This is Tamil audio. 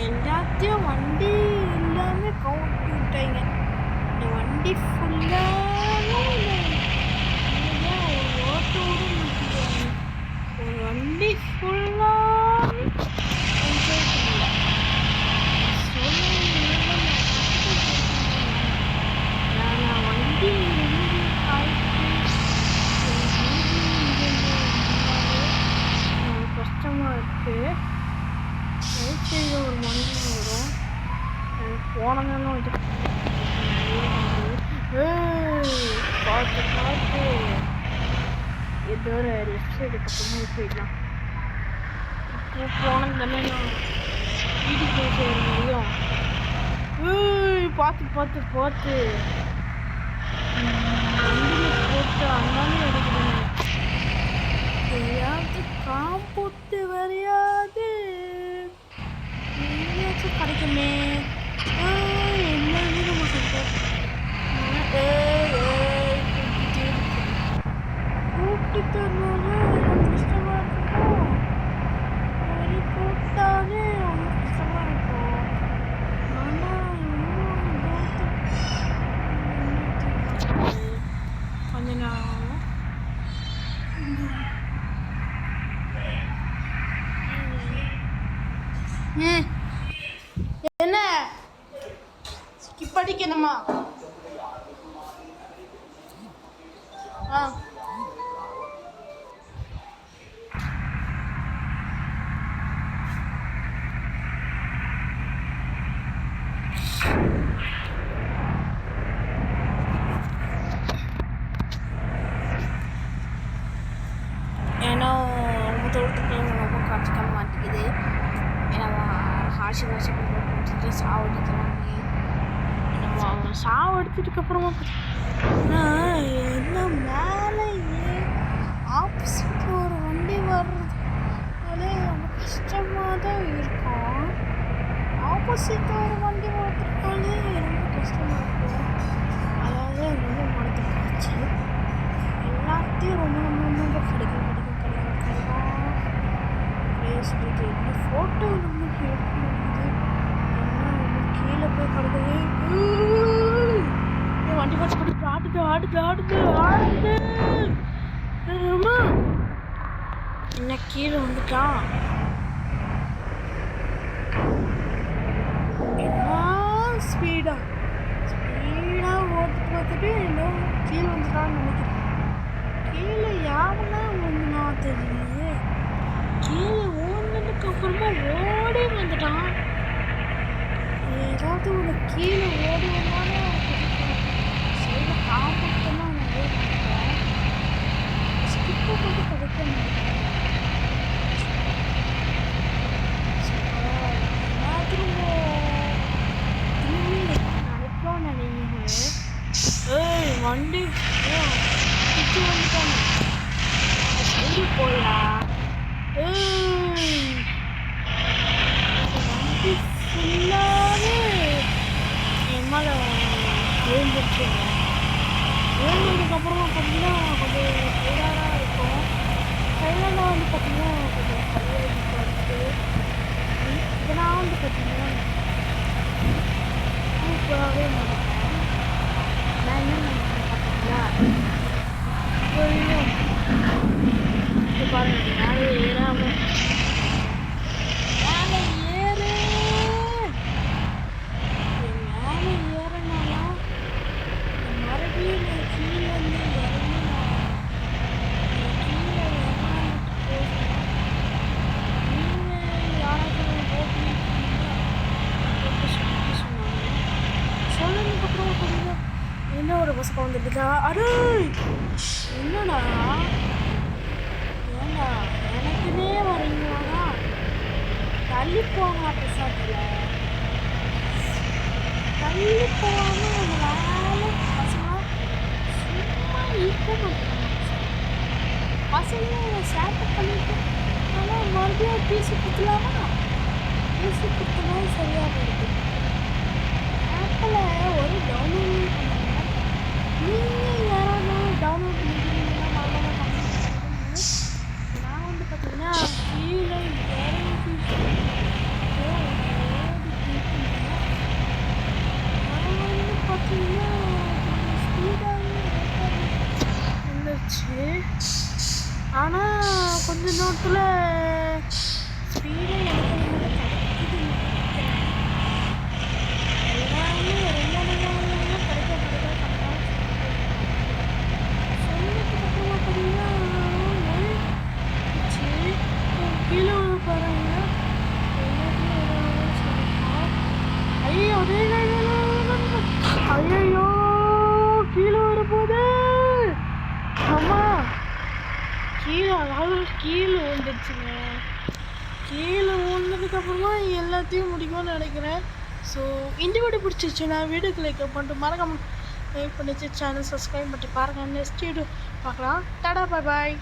எல்லாத்தையும் வண்டி எல்லாமே கவுண்ட் விட்டாங்க. இந்த வண்டி ஃபுல்லாக ஓட்டு விடும் மாட்டேங்கிறாங்க ஒரு வண்டி ஃபுல்லாக என்ஜாய் பண்ணல நான் வண்டி இருந்து ஆயிட்டு கஷ்டமாக இருக்குது ரைட் சைடில் ஒரு வண்டி வரும் எனக்கு போனதெல்லாம் பார்த்து பார்த்து. ஏதோ ஒரு லெஃப்ட் சைடு பக்கமாக போயிடலாம். இப்போ தானே நான் வீட்டுக்கு போய் சேர முடியும். ஏய், பார்த்து பார்த்து பார்த்து. போட்டு அந்தானே எடுக்கணும். தெரியாது காம்புட்டு வரையாது. எங்கேயாச்சும் கிடைக்குமே ஆ, என்னன்னு நம்ம சொல்றோம் கூப்பிட்டு ரொம்ப கஷ்டமா இருக்கும் சரி கூப்பிட்டாலே ரொம்ப கஷ்டமா இருக்கும் ஆனா இன்னும் தூரத்து- கொஞ்ச நேரம் ஆகும். ம். என்ன? ஸ்கிப் அடிக்கணுமா? ஆ. சாவடிக்கிறாங்க நம்ம அவங்க சாவடிச்சதுக்கு அப்புறமா என்ன மேலே ஆப்போசிட்டில் ஒரு வண்டி வர்றது? அதே ரொம்ப கஷ்டமாக தான் இருக்கும். ஆப்போசிட்டில் ஒரு வண்டி ஓட்டுறதுனாலே ரொம்ப கஷ்டமாக இருக்கும் அதாவது ரொம்ப மனது காய்ச்சி எல்லாத்தையும் ரொம்ப ரொம்ப ரொம்ப கிடைக்கும் கிடைக்கும் கிடைக்கும் கிடைக்கும் அப்படியே சொல்லிட்டு ஃபோட்டோ ரொம்ப எடுக்க வெளியில் கீழே போய் கிடக்குது என் வண்டி பார்த்து போட்டு ஆடுது ஆடுது ஆடுது ஆடுது என்ன கீழே வந்துட்டான் என்ன ஸ்பீடா ஸ்பீடா ஓட்டு பார்த்துட்டு இன்னும் கீழே வந்துட்டான்னு நினைக்கிறேன். கீழே யாருன்னா ஒன்றுனா தெரியலையே. கீழே ஓடுனதுக்கு அப்புறமா ஓடி வந்துட்டான். ஏதாவது ஒரு கீழே ஓடி வந்தாலும் சைடில் நான் ஓடி வந்துட்டேன் ஸ்கிப்பு மட்டும் கிடைக்க மாட்டேன். நான் திரும்ப திரும்பி நினைப்போம் நினைக்கிறேன். ஏய் வண்டி. சைடு போயா ஏய். விழுந்துருச்சுங்க விழுந்ததுக்கப்புறமா பார்த்தீங்கன்னா கொஞ்சம் சைடாக இருக்கும். சைடாக வந்து பார்த்தீங்கன்னா கொஞ்சம் கல்யாணம் இருக்குது இதெல்லாம் வந்து பார்த்தீங்கன்னா சூப்பராகவே நடக்கும். நான் என்ன நினைக்கிறேன் பார்த்தீங்களா இப்போயும் இது பாருங்க மேலே ஏறாம மேலே ஏறு என் மேலே ஏறனால மறுபடியும் நான் கீழே இருந்து இறங்கினா கீழே இறங்கிட்டு நீங்கள் யாராச்சும் போட்டு போட்டு சொல்லி சொன்னாங்க சொன்னதுக்கப்புறம் கொஞ்சம் என்ன ஒரு பசங்க வந்துட்டுதா அரு என்னடா? ஏண்டா? எனக்குனே வரீங்களா? தள்ளி போங்க பெசாட்டில் தள்ளி போகாம வேலை பசங்க சும்மா இருக்க மாட்டாங்க. பசங்க சேட்டை பண்ணிட்டு ஆனால் மறுபடியும் பீசி குத்தலாமா பீசி குத்துனா சரியாக போயிடுது. ஆப்பில் கொஞ்ச நேரத்தில் ஸ்பீடாக கீழே அதாவது கீழே விழுந்துருச்சுங்க. கீழே எல்லாத்தையும் முடிக்கும்னு நினைக்கிறேன். ஸோ இந்த வீடியோ பிடிச்சிச்சுன்னா வீடியோ கிளிக் பண்ணிட்டு மறக்காம லைக் பண்ணிச்சு சேனல் சப்ஸ்கிரைப் பண்ணிட்டு பாருங்கள் நெக்ஸ்ட் வீடியோ பார்க்கலாம். டடா பாய் பாய்